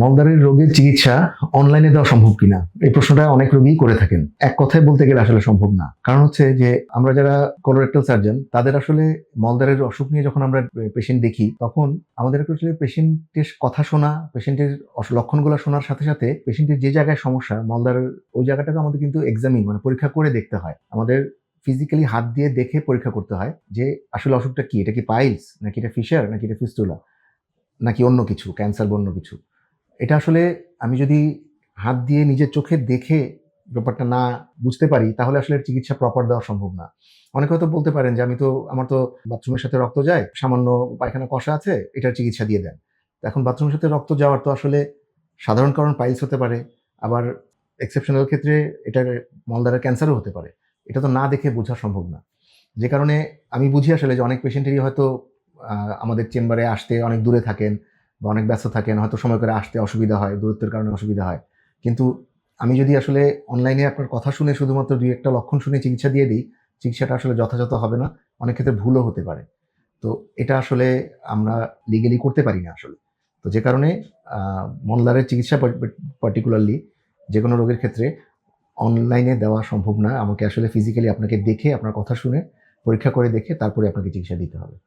মলদারের রোগের চিকিৎসা অনলাইনে দেওয়া সম্ভব কিনা? এই প্রশ্নটা অনেক রোগী করে থাকেন। এক কথায় বলতে গেলে আসলে সম্ভব না। কারণ হচ্ছে যে, আমরা যারা কোলোরেক্টাল সার্জন তাদের আসলে মলদারের অসুখ নিয়ে যখন আমরা পেশেন্ট দেখি, তখন আমাদের আসলে পেশেন্টের কথা শোনা পেশেন্টের লক্ষণগুলো শোনার সাথে সাথে পেশেন্টের যে জায়গায় সমস্যা, মলদারের ওই জায়গাটাকে আমাদের কিন্তু এক্সামিন মানে পরীক্ষা করে দেখতে হয়। আমাদের ফিজিক্যালি হাত দিয়ে দেখে পরীক্ষা করতে হয় যে, আসলে অসুখটা কি? এটা কি পাইলস নাকি এটা ফিশার নাকি এটা ফিস্টুলা নাকি অন্য কিছু? ক্যান্সার বা অন্য কিছু? এটা আসলে আমি যদি হাত দিয়ে নিজের চোখে দেখে ব্যাপারটা না বুঝতে পারি, তাহলে আসলে চিকিৎসা প্রপার দেওয়া সম্ভব না। অনেকে হয়তো বলতে পারেন যে, আমি তো, আমার তো বাথরুমের সাথে রক্ত যায়, সামান্য পায়খানা কষা আছে, এটার চিকিৎসা দিয়ে দেন। এখন বাথরুমের সাথে রক্ত যাওয়ার তো আসলে সাধারণ কারণ পাইলস হতে পারে, আবার এক্সেপশনাল ক্ষেত্রে এটার মলদারের ক্যান্সারও হতে পারে। এটা তো না দেখে বোঝা সম্ভব না। যে কারণে আমি বুঝি আসলে যে, অনেক পেশেন্টেরই হয়তো আমাদের চেম্বারে আসতে অনেক দূরে থাকেন বা অনেক ব্যস্ত থাকেন হয়তো সময় করে আসতে অসুবিধা হয়, দূরত্বের কারণে অসুবিধা হয়। কিন্তু আমি যদি আসলে অনলাইনে আপনার কথা শুনে শুধুমাত্র দুই একটা লক্ষণ শুনে চিকিৎসা দিয়ে দিই, চিকিৎসাটা আসলে যথাযথ হবে না, অনেক ক্ষেত্রে ভুলও হতে পারে। তো এটা আসলে আমরা লিগেলি করতে পারি না আসলে। তো যে কারণে মলদারের চিকিৎসা পার্টিকুলারলি যে কোনো রোগের ক্ষেত্রে অনলাইনে দেওয়া সম্ভব না। আমাকে আসলে ফিজিক্যালি আপনাকে দেখে, আপনার কথা শুনে, পরীক্ষা করে দেখে, তারপরে আপনাকে চিকিৎসা দিতে হবে।